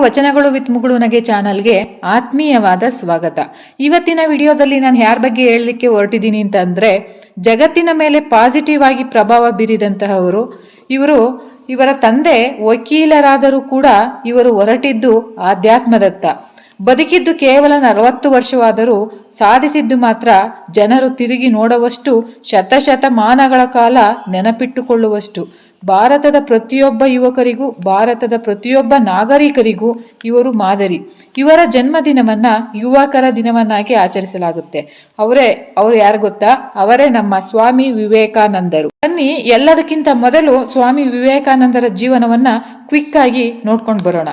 ವಚನಗಳು ವಿತ್ ಮುಗುಳು ನಗೆ ಚಾನಲ್ಗೆ ಆತ್ಮೀಯವಾದ ಸ್ವಾಗತ. ಇವತ್ತಿನ ವಿಡಿಯೋದಲ್ಲಿ ನಾನು ಯಾರ ಬಗ್ಗೆ ಹೇಳಲಿಕ್ಕೆ ಹೊರಟಿದ್ದೀನಿ ಅಂತಂದರೆ, ಜಗತ್ತಿನ ಮೇಲೆ ಪಾಸಿಟಿವ್ ಆಗಿ ಪ್ರಭಾವ ಬೀರಿದಂತಹವರು, ಇವರು, ಇವರ ತಂದೆ ವಕೀಲರಾದರೂ ಕೂಡ ಇವರು ಹೊರಟಿದ್ದು ಆಧ್ಯಾತ್ಮದತ್ತ. ಬದುಕಿದ್ದು ಕೇವಲ ನಲವತ್ತು ವರ್ಷವಾದರೂ ಸಾಧಿಸಿದ್ದು ಮಾತ್ರ ಜನರು ತಿರುಗಿ ನೋಡುವಷ್ಟು ಶತಶತಮಾನಗಳ ಕಾಲ ನೆನಪಿಟ್ಟುಕೊಳ್ಳುವಷ್ಟು. ಭಾರತದ ಪ್ರತಿಯೊಬ್ಬ ಯುವಕರಿಗೂ, ಭಾರತದ ಪ್ರತಿಯೊಬ್ಬ ನಾಗರಿಕರಿಗೂ ಇವರು ಮಾದರಿ. ಇವರ ಜನ್ಮದಿನವನ್ನ ಯುವಕರ ದಿನವನ್ನಾಗಿ ಆಚರಿಸಲಾಗುತ್ತೆ. ಅವರೇ, ಅವರು ಯಾರು ಗೊತ್ತಾ? ಅವರೇ ನಮ್ಮ ಸ್ವಾಮಿ ವಿವೇಕಾನಂದರು. ಬನ್ನಿ, ಎಲ್ಲದಕ್ಕಿಂತ ಮೊದಲು ಸ್ವಾಮಿ ವಿವೇಕಾನಂದರ ಜೀವನವನ್ನ ಕ್ವಿಕ್ ಆಗಿ ನೋಡ್ಕೊಂಡು ಬರೋಣ.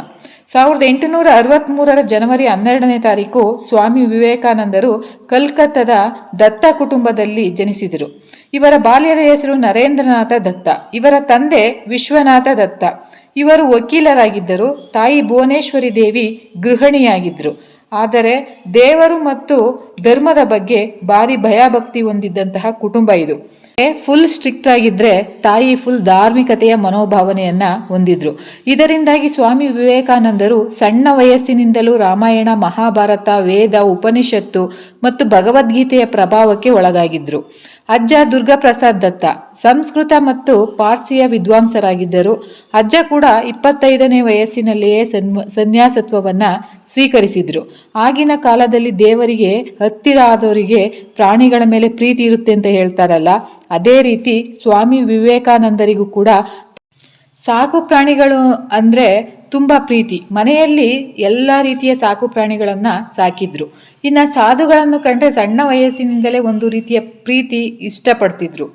ಸಾವಿರದ ಎಂಟುನೂರ ಅರವತ್ತ್ಮೂರರ ಜನವರಿ ಹನ್ನೆರಡನೇ ತಾರೀಕು ಸ್ವಾಮಿ ವಿವೇಕಾನಂದರು ಕಲ್ಕತ್ತಾದ ದತ್ತ ಕುಟುಂಬದಲ್ಲಿ ಜನಿಸಿದರು. ಇವರ ಬಾಲ್ಯದ ಹೆಸರು ನರೇಂದ್ರನಾಥ ದತ್ತ, ಇವರ ತಂದೆ ವಿಶ್ವನಾಥ ದತ್ತ. ಇವರು ವಕೀಲರಾಗಿದ್ದರು, ತಾಯಿ ಭುವನೇಶ್ವರಿ ದೇವಿ ಗೃಹಿಣಿಯಾಗಿದ್ದರು. ಆದರೆ ದೇವರು ಮತ್ತು ಧರ್ಮದ ಬಗ್ಗೆ ಭಾರಿ ಭಯಭಕ್ತಿ ಹೊಂದಿದ್ದಂತಹ ಕುಟುಂಬ ಇದು. ಫುಲ್ ಸ್ಟ್ರಿಕ್ಟ್ ಆಗಿದ್ರೆ ತಾಯಿ ಫುಲ್ ಧಾರ್ಮಿಕತೆಯ ಮನೋಭಾವನೆಯನ್ನ ಹೊಂದಿದ್ರು. ಇದರಿಂದಾಗಿ ಸ್ವಾಮಿ ವಿವೇಕಾನಂದರು ಸಣ್ಣ ವಯಸ್ಸಿನಿಂದಲೂ ರಾಮಾಯಣ, ಮಹಾಭಾರತ, ವೇದ, ಉಪನಿಷತ್ತು ಮತ್ತು ಭಗವದ್ಗೀತೆಯ ಪ್ರಭಾವಕ್ಕೆ ಒಳಗಾಗಿದ್ರು. ಅಜ್ಜ ದುರ್ಗಾಪ್ರಸಾದ್ ದತ್ತ, ಸಂಸ್ಕೃತ ಮತ್ತು ಪಾರ್ಸಿಯ ವಿದ್ವಾಂಸರಾಗಿದ್ದರು. ಅಜ್ಜ ಕೂಡ ಇಪ್ಪತ್ತೈದನೇ ವಯಸ್ಸಿನಲ್ಲಿಯೇ ಸನ್ಮ, ಸನ್ಯಾಸತ್ವವನ್ನು ಸ್ವೀಕರಿಸಿದ್ರು. ಆಗಿನ ಕಾಲದಲ್ಲಿ ದೇವರಿಗೆ ಹತ್ತಿರ ಆದವರಿಗೆ ಪ್ರಾಣಿಗಳ ಮೇಲೆ ಪ್ರೀತಿ ಇರುತ್ತೆ ಅಂತ ಹೇಳ್ತಾರಲ್ಲ, ಅದೇ ರೀತಿ ಸ್ವಾಮಿ ವಿವೇಕಾನಂದರಿಗೂ ಕೂಡ ಸಾಕು ಪ್ರಾಣಿಗಳು ಅಂದರೆ ತುಂಬ ಪ್ರೀತಿ. ಮನೆಯಲ್ಲಿ ಎಲ್ಲ ರೀತಿಯ ಸಾಕು ಪ್ರಾಣಿಗಳನ್ನು ಸಾಕಿದ್ರು. ಇನ್ನು ಸಾಧುಗಳನ್ನು ಕಂಡರೆ ಸಣ್ಣ ವಯಸ್ಸಿನಿಂದಲೇ ಒಂದು ರೀತಿಯ ಪ್ರೀತಿ ಇಷ್ಟಪಡ್ತಿದ್ರು.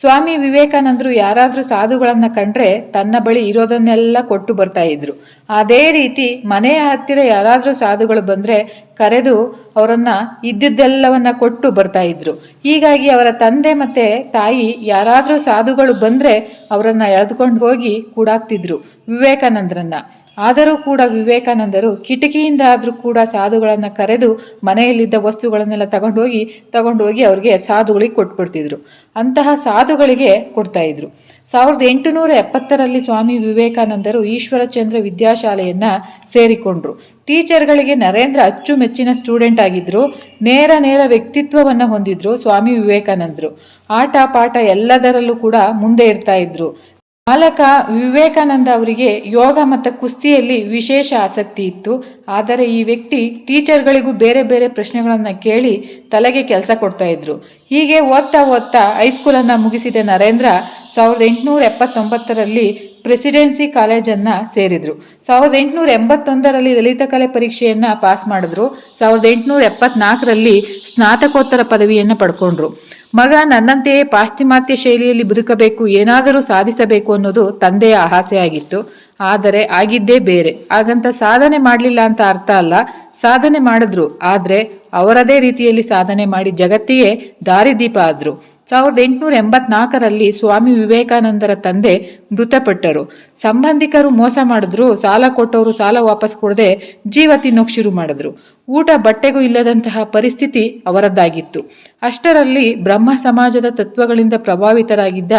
ಸ್ವಾಮಿ ವಿವೇಕಾನಂದರು ಯಾರಾದರೂ ಸಾಧುಗಳನ್ನು ಕಂಡ್ರೆ ತನ್ನ ಬಳಿ ಇರೋದನ್ನೆಲ್ಲ ಕೊಟ್ಟು ಬರ್ತಾ ಇದ್ರು. ಅದೇ ರೀತಿ ಮನೆಯ ಹತ್ತಿರ ಯಾರಾದರೂ ಸಾಧುಗಳು ಬಂದರೆ ಕರೆದು ಅವರನ್ನ ಇದ್ದಿದ್ದೆಲ್ಲವನ್ನ ಕೊಟ್ಟು ಬರ್ತಾ ಇದ್ರು. ಹೀಗಾಗಿ ಅವರ ತಂದೆ ಮತ್ತೆ ತಾಯಿ ಯಾರಾದರೂ ಸಾಧುಗಳು ಬಂದರೆ ಅವರನ್ನ ಎಳೆದುಕೊಂಡು ಹೋಗಿ ಕೂಡಾಕ್ತಿದ್ರು ವಿವೇಕಾನಂದರನ್ನ. ಆದರೂ ಕೂಡ ವಿವೇಕಾನಂದರು ಕಿಟಕಿಯಿಂದ ಆದರೂ ಕೂಡ ಸಾಧುಗಳನ್ನು ಕರೆದು ಮನೆಯಲ್ಲಿದ್ದ ವಸ್ತುಗಳನ್ನೆಲ್ಲ ತಗೊಂಡೋಗಿ ತಗೊಂಡೋಗಿ ಅವರಿಗೆ ಸಾಧುಗಳಿಗೆ ಕೊಟ್ಬಿಡ್ತಿದ್ರು. ಅಂತಹ ಸಾಧುಗಳಿಗೆ ಕೊಡ್ತಾ ಇದ್ರು. ಸಾವಿರದ ಎಂಟುನೂರ ಎಪ್ಪತ್ತರಲ್ಲಿ ಸ್ವಾಮಿ ವಿವೇಕಾನಂದರು ಈಶ್ವರಚಂದ್ರ ವಿದ್ಯಾಶಾಲೆಯನ್ನು ಸೇರಿಕೊಂಡ್ರು. ಟೀಚರ್ಗಳಿಗೆ ನರೇಂದ್ರ ಅಚ್ಚುಮೆಚ್ಚಿನ ಸ್ಟೂಡೆಂಟ್ ಆಗಿದ್ದರು ನೇರ ನೇರ ವ್ಯಕ್ತಿತ್ವವನ್ನು ಹೊಂದಿದ್ರು ಸ್ವಾಮಿ ವಿವೇಕಾನಂದರು. ಆಟ, ಪಾಠ ಎಲ್ಲದರಲ್ಲೂ ಕೂಡ ಮುಂದೆ ಇರ್ತಾ ಇದ್ರು. ಬಾಲಕ ವಿವೇಕಾನಂದ ಅವರಿಗೆ ಯೋಗ ಮತ್ತು ಕುಸ್ತಿಯಲ್ಲಿ ವಿಶೇಷ ಆಸಕ್ತಿ ಇತ್ತು. ಆದರೆ ಈ ವ್ಯಕ್ತಿ ಟೀಚರ್ಗಳಿಗೂ ಬೇರೆ ಬೇರೆ ಪ್ರಶ್ನೆಗಳನ್ನು ಕೇಳಿ ತಲೆಗೆ ಕೆಲಸ ಕೊಡ್ತಾ ಇದ್ರು. ಹೀಗೆ ಓದ್ತಾ ಓದ್ತಾ ಹೈಸ್ಕೂಲನ್ನು ಮುಗಿಸಿದ ನರೇಂದ್ರ ಸಾವಿರದ ಎಂಟುನೂರ ಎಪ್ಪತ್ತೊಂಬತ್ತರಲ್ಲಿ ಪ್ರೆಸಿಡೆನ್ಸಿ ಕಾಲೇಜನ್ನು ಸೇರಿದರು. ಸಾವಿರದ ಎಂಟುನೂರ ಎಂಬತ್ತೊಂದರಲ್ಲಿ ಲಲಿತ ಕಲೆ ಪರೀಕ್ಷೆಯನ್ನು ಪಾಸ್ ಮಾಡಿದ್ರು. ಸಾವಿರದ ಎಂಟುನೂರ ಎಪ್ಪತ್ನಾಲ್ಕರಲ್ಲಿ ಸ್ನಾತಕೋತ್ತರ ಪದವಿಯನ್ನು ಪಡ್ಕೊಂಡ್ರು. ಮಗ ನನ್ನಂತೆಯೇ ಪಾಶ್ಚಿಮಾತ್ಯ ಶೈಲಿಯಲ್ಲಿ ಬದುಕಬೇಕು, ಏನಾದರೂ ಸಾಧಿಸಬೇಕು ಅನ್ನೋದು ತಂದೆಯ ಆಸೆಯಾಗಿತ್ತು. ಆದರೆ ಆಗಿದ್ದೇ ಬೇರೆ. ಹಾಗಂತ ಸಾಧನೆ ಮಾಡಲಿಲ್ಲ ಅಂತ ಅರ್ಥ ಅಲ್ಲ. ಸಾಧನೆ ಮಾಡಿದ್ರು. ಆದರೆ ಅವರದೇ ರೀತಿಯಲ್ಲಿ ಸಾಧನೆ ಮಾಡಿ ಜಗತ್ತಿಗೆ ದಾರಿದೀಪ ಆದರು. ಸಾವಿರದ ಎಂಟುನೂರ ಎಂಬತ್ನಾಲ್ಕರಲ್ಲಿ ಸ್ವಾಮಿ ವಿವೇಕಾನಂದರ ತಂದೆ ಮೃತಪಟ್ಟರು. ಸಂಬಂಧಿಕರು ಮೋಸ ಮಾಡಿದ್ರು, ಸಾಲ ಕೊಟ್ಟವರು ಸಾಲ ವಾಪಸ್ ಕೊಡದೆ ಜೀವ ತಿನ್ನೋಕೆ ಶುರು ಮಾಡಿದ್ರು. ಊಟ ಬಟ್ಟೆಗೂ ಇಲ್ಲದಂತಹ ಪರಿಸ್ಥಿತಿ ಅವರದ್ದಾಗಿತ್ತು. ಅಷ್ಟರಲ್ಲಿ ಬ್ರಹ್ಮ ಸಮಾಜದ ತತ್ವಗಳಿಂದ ಪ್ರಭಾವಿತರಾಗಿದ್ದ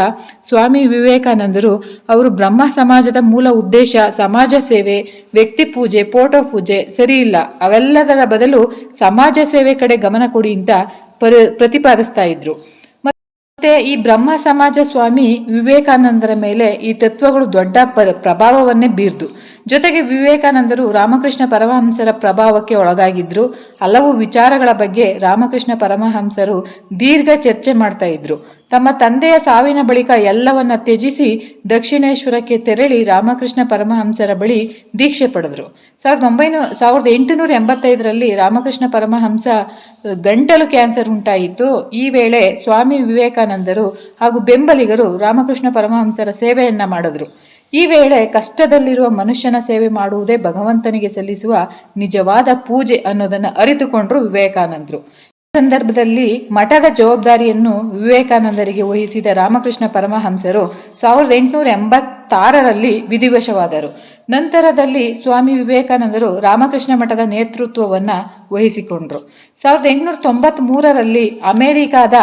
ಸ್ವಾಮಿ ವಿವೇಕಾನಂದರು ಅವರು ಬ್ರಹ್ಮ ಸಮಾಜದ ಮೂಲ ಉದ್ದೇಶ ಸಮಾಜ ಸೇವೆ, ವ್ಯಕ್ತಿ ಪೂಜೆ, ಫೋಟೋ ಪೂಜೆ ಸರಿಯಿಲ್ಲ ಅವೆಲ್ಲದರ ಬದಲು ಸಮಾಜ ಸೇವೆ ಕಡೆ ಗಮನ ಕೊಡಿ ಅಂತ ಪರಿ, ಪ್ರತಿಪಾದಿಸ್ತಾ ಇದ್ರು. ಮತ್ತೆ ಈ ಬ್ರಹ್ಮ ಸಮಾಜ ಸ್ವಾಮಿ ವಿವೇಕಾನಂದರ ಮೇಲೆ ಈ ತತ್ವಗಳು ದೊಡ್ಡ ಪರ ಪ್ರಭಾವವನ್ನೇ ಬೀರ್ದು. ಜೊತೆಗೆ ವಿವೇಕಾನಂದರು ರಾಮಕೃಷ್ಣ ಪರಮಹಂಸರ ಪ್ರಭಾವಕ್ಕೆ ಒಳಗಾಗಿದ್ರು. ಹಲವು ವಿಚಾರಗಳ ಬಗ್ಗೆ ರಾಮಕೃಷ್ಣ ಪರಮಹಂಸರು ದೀರ್ಘ ಚರ್ಚೆ ಮಾಡ್ತಾ ಇದ್ರು. ತಮ್ಮ ತಂದೆಯ ಸಾವಿನ ಬಳಿಕ ಎಲ್ಲವನ್ನ ತ್ಯಜಿಸಿ ದಕ್ಷಿಣೇಶ್ವರಕ್ಕೆ ತೆರಳಿ ರಾಮಕೃಷ್ಣ ಪರಮಹಂಸರ ಬಳಿ ದೀಕ್ಷೆ ಪಡೆದರು. ಸಾವಿರದ ಒಂಬೈನೂರ ಸಾವಿರದ ಎಂಟುನೂರ ಎಂಬತ್ತೈದರಲ್ಲಿ ರಾಮಕೃಷ್ಣ ಪರಮಹಂಸ ಗಂಟಲು ಕ್ಯಾನ್ಸರ್ ಉಂಟಾಯಿತು. ಈ ವೇಳೆ ಸ್ವಾಮಿ ವಿವೇಕಾನಂದರು ಹಾಗೂ ಬೆಂಬಲಿಗರು ರಾಮಕೃಷ್ಣ ಪರಮಹಂಸರ ಸೇವೆಯನ್ನ ಮಾಡಿದ್ರು. ಈ ವೇಳೆ ಕಷ್ಟದಲ್ಲಿರುವ ಮನುಷ್ಯನ ಸೇವೆ ಮಾಡುವುದೇ ಭಗವಂತನಿಗೆ ಸಲ್ಲಿಸುವ ನಿಜವಾದ ಪೂಜೆ ಅನ್ನೋದನ್ನು ಅರಿತುಕೊಂಡ್ರು ವಿವೇಕಾನಂದರು. ಸಂದರ್ಭದಲ್ಲಿ ಮಠದ ಜವಾಬ್ದಾರಿಯನ್ನು ವಿವೇಕಾನಂದರಿಗೆ ವಹಿಸಿದ ರಾಮಕೃಷ್ಣ ಪರಮಹಂಸರು ಸಾವಿರದ ಎಂಟುನೂರ ಎಂಬತ್ ಎಪ್ಪತ್ತಾರರಲ್ಲಿ ವಿಧಿವಶವಾದರು. ನಂತರದಲ್ಲಿ ಸ್ವಾಮಿ ವಿವೇಕಾನಂದರು ರಾಮಕೃಷ್ಣ ಮಠದ ನೇತೃತ್ವವನ್ನು ವಹಿಸಿಕೊಂಡರು. ಸಾವಿರದ ಎಂಟುನೂರ ತೊಂಬತ್ತ್ ಮೂರರಲ್ಲಿ ಅಮೆರಿಕಾದ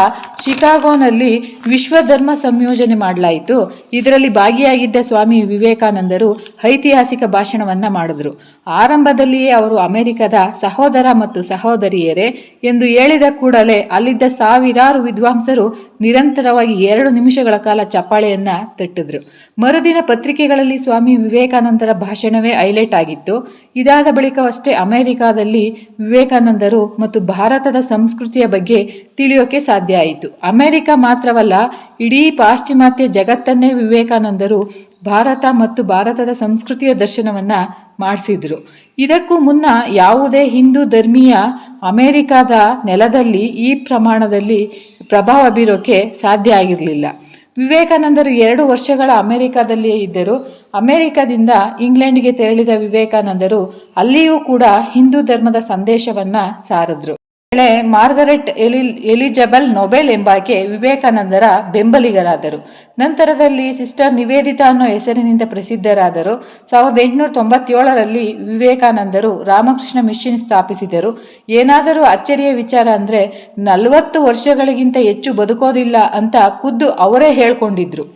ಶಿಕಾಗೋನಲ್ಲಿ ವಿಶ್ವ ಧರ್ಮ ಸಂಯೋಜನೆ ಮಾಡಲಾಯಿತು. ಇದರಲ್ಲಿ ಭಾಗಿಯಾಗಿದ್ದ ಸ್ವಾಮಿ ವಿವೇಕಾನಂದರು ಐತಿಹಾಸಿಕ ಭಾಷಣವನ್ನು ಮಾಡಿದ್ರು. ಆರಂಭದಲ್ಲಿಯೇ ಅವರು ಅಮೆರಿಕದ ಸಹೋದರ ಮತ್ತು ಸಹೋದರಿಯರೇ ಎಂದು ಹೇಳಿದ ಕೂಡಲೇ ಅಲ್ಲಿದ್ದ ಸಾವಿರಾರು ವಿದ್ವಾಂಸರು ನಿರಂತರವಾಗಿ ಎರಡು ನಿಮಿಷಗಳ ಕಾಲ ಚಪ್ಪಾಳೆಯನ್ನು ತಟ್ಟಿದ್ರು. ಮರುದಿನ ಪತ್ರಿಕೆಗಳಲ್ಲಿ ಸ್ವಾಮಿ ವಿವೇಕಾನಂದರ ಭಾಷಣವೇ ಹೈಲೈಟ್ ಆಗಿತ್ತು. ಇದಾದ ಬಳಿಕವಷ್ಟೇ ಅಮೆರಿಕಾದಲ್ಲಿ ವಿವೇಕಾನಂದರು ಮತ್ತು ಭಾರತದ ಸಂಸ್ಕೃತಿಯ ಬಗ್ಗೆ ತಿಳಿಯೋಕೆ ಸಾಧ್ಯ ಆಯಿತು. ಅಮೆರಿಕ ಮಾತ್ರವಲ್ಲ, ಇಡೀ ಪಾಶ್ಚಿಮಾತ್ಯ ಜಗತ್ತನ್ನೇ ವಿವೇಕಾನಂದರು ಭಾರತ ಮತ್ತು ಭಾರತದ ಸಂಸ್ಕೃತಿಯ ದರ್ಶನವನ್ನು ಮಾಡಿಸಿದರು. ಇದಕ್ಕೂ ಮುನ್ನ ಯಾವುದೇ ಹಿಂದೂ ಧರ್ಮೀಯ ಅಮೆರಿಕದ ನೆಲದಲ್ಲಿ ಈ ಪ್ರಮಾಣದಲ್ಲಿ ಪ್ರಭಾವ ಬೀರೋಕೆ ಸಾಧ್ಯ ಆಗಿರಲಿಲ್ಲ. ವಿವೇಕಾನಂದರು ಎರಡು ವರ್ಷಗಳ ಅಮೆರಿಕದಲ್ಲಿಯೇ ಇದ್ದರು. ಅಮೆರಿಕದಿಂದ ಇಂಗ್ಲೆಂಡ್ಗೆ ತೆರಳಿದ ವಿವೇಕಾನಂದರು ಅಲ್ಲಿಯೂ ಕೂಡ ಹಿಂದೂ ಧರ್ಮದ ಸಂದೇಶವನ್ನ ಸಾರಿದ್ರು. ವೇಳೆ ಮಾರ್ಗರೆಟ್ ಎಲಿ, ಎಲಿಜಬೆಲ್ ನೊಬೆಲ್ ಎಂಬಾಕೆ ವಿವೇಕಾನಂದರ ಬೆಂಬಲಿಗರಾದರು. ನಂತರದಲ್ಲಿ ಸಿಸ್ಟರ್ ನಿವೇದಿತಾ ಅನ್ನೋ ಹೆಸರಿನಿಂದ ಪ್ರಸಿದ್ಧರಾದರು. ಸಾವಿರದ ಎಂಟುನೂರ ತೊಂಬತ್ತೇಳರಲ್ಲಿ ವಿವೇಕಾನಂದರು ರಾಮಕೃಷ್ಣ ಮಿಷನ್ ಸ್ಥಾಪಿಸಿದರು. ಏನಾದರೂ ಅಚ್ಚರಿಯ ವಿಚಾರ ಅಂದರೆ, ನಲವತ್ತು ವರ್ಷಗಳಿಗಿಂತ ಹೆಚ್ಚು ಬದುಕೋದಿಲ್ಲ ಅಂತ ಖುದ್ದು ಅವರೇ ಹೇಳ್ಕೊಂಡಿದ್ರು.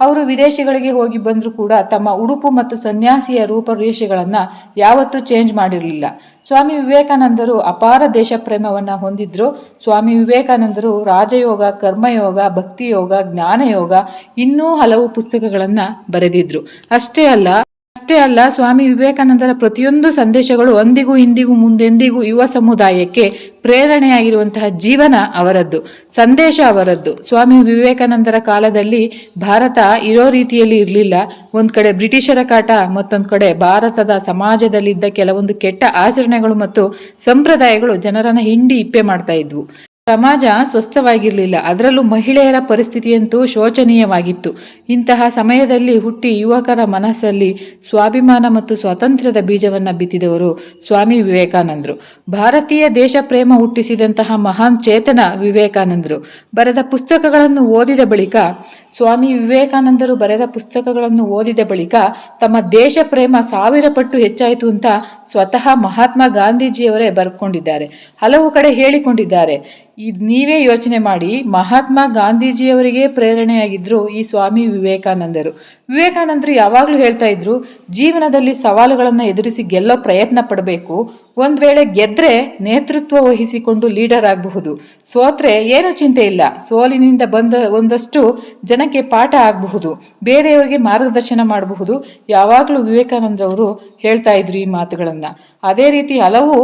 ಅವರು ವಿದೇಶಗಳಿಗೆ ಹೋಗಿ ಬಂದರೂ ಕೂಡ ತಮ್ಮ ಉಡುಪು ಮತ್ತು ಸನ್ಯಾಸಿಯ ರೂಪರೇಷೆಗಳನ್ನು ಯಾವತ್ತೂ ಚೇಂಜ್ ಮಾಡಿರಲಿಲ್ಲ. ಸ್ವಾಮಿ ವಿವೇಕಾನಂದರು ಅಪಾರ ದೇಶ ಪ್ರೇಮವನ್ನು ಹೊಂದಿದ್ರು. ಸ್ವಾಮಿ ವಿವೇಕಾನಂದರು ರಾಜಯೋಗ, ಕರ್ಮಯೋಗ, ಭಕ್ತಿಯೋಗ, ಜ್ಞಾನಯೋಗ ಇನ್ನೂ ಹಲವು ಪುಸ್ತಕಗಳನ್ನು ಬರೆದಿದ್ರು. ಅಷ್ಟೇ ಅಲ್ಲ ಅಷ್ಟೇ ಅಲ್ಲ, ಸ್ವಾಮಿ ವಿವೇಕಾನಂದರ ಪ್ರತಿಯೊಂದು ಸಂದೇಶಗಳು ಅಂದಿಗೂ ಇಂದಿಗೂ ಮುಂದೆಂದಿಗೂ ಯುವ ಸಮುದಾಯಕ್ಕೆ ಪ್ರೇರಣೆಯಾಗಿರುವಂತಹ ಜೀವನ ಅವರದ್ದು, ಸಂದೇಶ ಅವರದ್ದು. ಸ್ವಾಮಿ ವಿವೇಕಾನಂದರ ಕಾಲದಲ್ಲಿ ಭಾರತ ಇರೋ ರೀತಿಯಲ್ಲಿ ಇರಲಿಲ್ಲ. ಒಂದು ಕಡೆ ಬ್ರಿಟಿಷರ ಕಾಟ, ಮತ್ತೊಂದು ಕಡೆ ಭಾರತದ ಸಮಾಜದಲ್ಲಿದ್ದ ಕೆಲವೊಂದು ಕೆಟ್ಟ ಆಚರಣೆಗಳು ಮತ್ತು ಸಂಪ್ರದಾಯಗಳು ಜನರನ್ನು ಹಿಂಡಿ ಇಪ್ಪೆ ಮಾಡ್ತಾ ಇದ್ವು. ಸಮಾಜ ಸ್ವಸ್ಥವಾಗಿರಲಿಲ್ಲ. ಅದರಲ್ಲೂ ಮಹಿಳೆಯರ ಪರಿಸ್ಥಿತಿಯಂತೂ ಶೋಚನೀಯವಾಗಿತ್ತು. ಇಂತಹ ಸಮಯದಲ್ಲಿ ಹುಟ್ಟಿ ಯುವಕರ ಮನಸ್ಸಲ್ಲಿ ಸ್ವಾಭಿಮಾನ ಮತ್ತು ಸ್ವಾತಂತ್ರ್ಯದ ಬೀಜವನ್ನು ಬಿತ್ತಿದವರು ಸ್ವಾಮಿ ವಿವೇಕಾನಂದರು. ಭಾರತೀಯ ದೇಶ ಪ್ರೇಮ ಹುಟ್ಟಿಸಿದಂತಹ ಮಹಾನ್ ಚೇತನ ವಿವೇಕಾನಂದರು. ಬರೆದ ಪುಸ್ತಕಗಳನ್ನು ಓದಿದ ಬಳಿಕ ಸ್ವಾಮಿ ವಿವೇಕಾನಂದರು ಬರೆದ ಪುಸ್ತಕಗಳನ್ನು ಓದಿದ ಬಳಿಕ ತಮ್ಮ ದೇಶ ಪ್ರೇಮ ಸಾವಿರ ಪಟ್ಟು ಹೆಚ್ಚಾಯಿತು ಅಂತ ಸ್ವತಃ ಮಹಾತ್ಮ ಗಾಂಧೀಜಿಯವರೇ ಬರ್ಕೊಂಡಿದ್ದಾರೆ. ಹಲವು ಕಡೆ ಹೇಳಿಕೊಂಡಿದ್ದಾರೆ. ಇದು ನೀವೇ ಯೋಚನೆ ಮಾಡಿ ಮಹಾತ್ಮ ಗಾಂಧೀಜಿಯವರಿಗೆ ಪ್ರೇರಣೆಯಾಗಿದ್ದರು ಈ ಸ್ವಾಮಿ ವಿವೇಕಾನಂದರು. ವಿವೇಕಾನಂದರು ಯಾವಾಗಲೂ ಹೇಳ್ತಾ ಇದ್ರು, ಜೀವನದಲ್ಲಿ ಸವಾಲುಗಳನ್ನು ಎದುರಿಸಿ ಗೆಲ್ಲೋ ಪ್ರಯತ್ನ ಪಡಬೇಕು ಒಂದು ವೇಳೆ ಗೆದ್ರೆ ನೇತೃತ್ವ ವಹಿಸಿಕೊಂಡು ಲೀಡರ್ ಆಗಬಹುದು. ಸೋತ್ರೆ ಏನೂ ಚಿಂತೆ ಇಲ್ಲ. ಸೋಲಿನಿಂದ ಬಂದ ಒಂದಷ್ಟು ಜನಕ್ಕೆ ಪಾಠ ಆಗಬಹುದು. ಬೇರೆಯವರಿಗೆ ಮಾರ್ಗದರ್ಶನ ಮಾಡಬಹುದು. ಯಾವಾಗಲೂ ವಿವೇಕಾನಂದರವರು ಹೇಳ್ತಾ ಇದ್ರು ಈ ಮಾತುಗಳನ್ನು. ಅದೇ ರೀತಿ ಹಲವು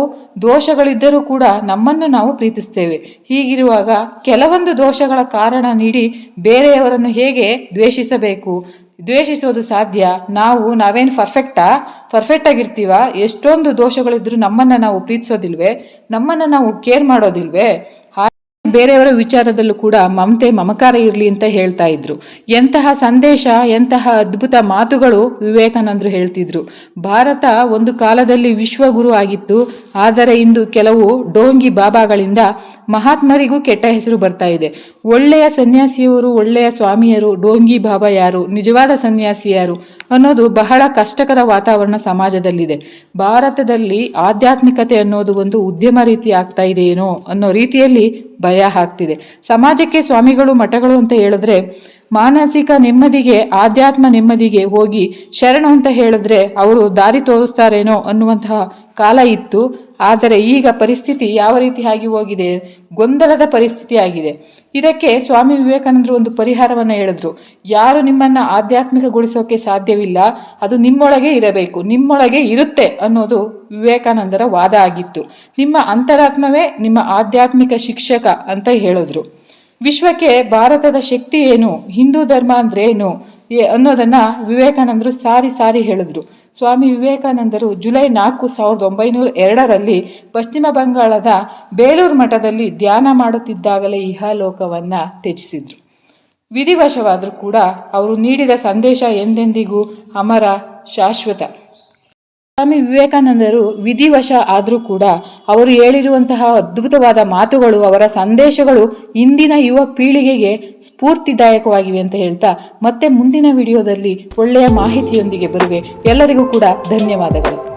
ದೋಷಗಳಿದ್ದರೂ ಕೂಡ ನಮ್ಮನ್ನು ನಾವು ಪ್ರೀತಿಸ್ತೇವೆ. ಹೀಗಿರುವಾಗ ಕೆಲವೊಂದು ದೋಷಗಳ ಕಾರಣ ನೀಡಿ ಬೇರೆಯವರನ್ನು ಹೇಗೆ ದ್ವೇಷಿಸಬೇಕು? ದ್ವೇಷಿಸೋದು ಸಾಧ್ಯ? ನಾವು ನಾವೇನು ಪರ್ಫೆಕ್ಟಾ ಪರ್ಫೆಕ್ಟ್ ಆಗಿರ್ತೀವ? ಎಷ್ಟೊಂದು ದೋಷಗಳಿದ್ರು ನಮ್ಮನ್ನು ನಾವು ಪ್ರೀತಿಸೋದಿಲ್ವೇ? ನಮ್ಮನ್ನು ನಾವು ಕೇರ್ ಮಾಡೋದಿಲ್ವೇ? ಬೇರೆಯವರ ವಿಚಾರದಲ್ಲೂ ಕೂಡ ಮಮತೆ, ಮಮಕಾರ ಇರಲಿ ಅಂತ ಹೇಳ್ತಾ ಇದ್ರು. ಎಂತಹ ಸಂದೇಶ, ಎಂತಹ ಅದ್ಭುತ ಮಾತುಗಳು ವಿವೇಕಾನಂದರು ಹೇಳ್ತಿದ್ರು. ಭಾರತ ಒಂದು ಕಾಲದಲ್ಲಿ ವಿಶ್ವಗುರು ಆಗಿತ್ತು. ಆದರೆ ಇಂದು ಕೆಲವು ಡೋಂಗಿ ಬಾಬಾಗಳಿಂದ ಮಹಾತ್ಮರಿಗೂ ಕೆಟ್ಟ ಹೆಸರು ಬರ್ತಾ ಇದೆ. ಒಳ್ಳೆಯ ಸನ್ಯಾಸಿಯವರು, ಒಳ್ಳೆಯ ಸ್ವಾಮಿಯರು, ಡೋಂಗಿ ಬಾಬಾ ಯಾರು, ನಿಜವಾದ ಸನ್ಯಾಸಿ ಯಾರು ಅನ್ನೋದು ಬಹಳ ಕಷ್ಟಕರ ವಾತಾವರಣ ಸಮಾಜದಲ್ಲಿದೆ. ಭಾರತದಲ್ಲಿ ಆಧ್ಯಾತ್ಮಿಕತೆ ಅನ್ನೋದು ಒಂದು ಉದ್ಯಮ ರೀತಿ ಆಗ್ತಾ ಇದೆಯೇನೋ ಅನ್ನೋ ರೀತಿಯಲ್ಲಿ ಭಯ ಆಗ್ತಿದೆ. ಸಮಾಜಕ್ಕೆ ಸ್ವಾಮಿಗಳು ಮಠಗಳು ಅಂತ ಹೇಳಿದ್ರೆ ಮಾನಸಿಕ ನೆಮ್ಮದಿಗೆ, ಆಧ್ಯಾತ್ಮ ನೆಮ್ಮದಿಗೆ ಹೋಗಿ ಶರಣು ಅಂತ ಹೇಳಿದ್ರೆ ಅವರು ದಾರಿ ತೋರಿಸ್ತಾರೇನೋ ಅನ್ನುವಂತಹ ಕಾಲ ಇತ್ತು. ಆದರೆ ಈಗ ಪರಿಸ್ಥಿತಿ ಯಾವ ರೀತಿ ಆಗಿ ಹೋಗಿದೆ? ಗೊಂದಲದ ಪರಿಸ್ಥಿತಿ ಆಗಿದೆ. ಇದಕ್ಕೆ ಸ್ವಾಮಿ ವಿವೇಕಾನಂದರು ಒಂದು ಪರಿಹಾರವನ್ನು ಹೇಳಿದ್ರು. ಯಾರು ನಿಮ್ಮನ್ನು ಆಧ್ಯಾತ್ಮಿಕಗೊಳಿಸೋಕೆ ಸಾಧ್ಯವಿಲ್ಲ, ಅದು ನಿಮ್ಮೊಳಗೆ ಇರಬೇಕು, ನಿಮ್ಮೊಳಗೆ ಇರುತ್ತೆ ಅನ್ನೋದು ವಿವೇಕಾನಂದರ ವಾದ ಆಗಿತ್ತು. ನಿಮ್ಮ ಅಂತರಾತ್ಮವೇ ನಿಮ್ಮ ಆಧ್ಯಾತ್ಮಿಕ ಶಿಕ್ಷಕ ಅಂತ ಹೇಳಿದ್ರು. ವಿಶ್ವಕ್ಕೆ ಭಾರತದ ಶಕ್ತಿ ಏನು? ಹಿಂದೂ ಧರ್ಮ ಅಂದ್ರೆ ಏನು? ಅನ್ನೋದನ್ನ ವಿವೇಕಾನಂದರು ಸಾರಿ ಸಾರಿ ಹೇಳಿದ್ರು. ಸ್ವಾಮಿ ವಿವೇಕಾನಂದರು ಜುಲೈ ನಾಲ್ಕು ಸಾವಿರದ ಒಂಬೈನೂರ ಎರಡರಲ್ಲಿ ಪಶ್ಚಿಮ ಬಂಗಾಳದ ಬೇಲೂರು ಮಠದಲ್ಲಿ ಧ್ಯಾನ ಮಾಡುತ್ತಿದ್ದಾಗಲೇ ಇಹಲೋಕವನ್ನ ತ್ಯಜಿಸಿದ್ರು. ವಿಧಿವಶವಾದರೂ ಕೂಡ ಅವರು ನೀಡಿದ ಸಂದೇಶ ಎಂದೆಂದಿಗೂ ಅಮರ, ಶಾಶ್ವತ. ಸ್ವಾಮಿ ವಿವೇಕಾನಂದರು ವಿಧಿವಶ ಆದರೂ ಕೂಡ ಅವರು ಹೇಳಿರುವಂತಹ ಅದ್ಭುತವಾದ ಮಾತುಗಳು, ಅವರ ಸಂದೇಶಗಳು ಇಂದಿನ ಯುವ ಪೀಳಿಗೆಗೆ ಸ್ಫೂರ್ತಿದಾಯಕವಾಗಿವೆ ಅಂತ ಹೇಳ್ತಾ ಮತ್ತೆ ಮುಂದಿನ ವಿಡಿಯೋದಲ್ಲಿ ಒಳ್ಳೆಯ ಮಾಹಿತಿಯೊಂದಿಗೆ ಬರುವೆ. ಎಲ್ಲರಿಗೂ ಕೂಡ ಧನ್ಯವಾದಗಳು.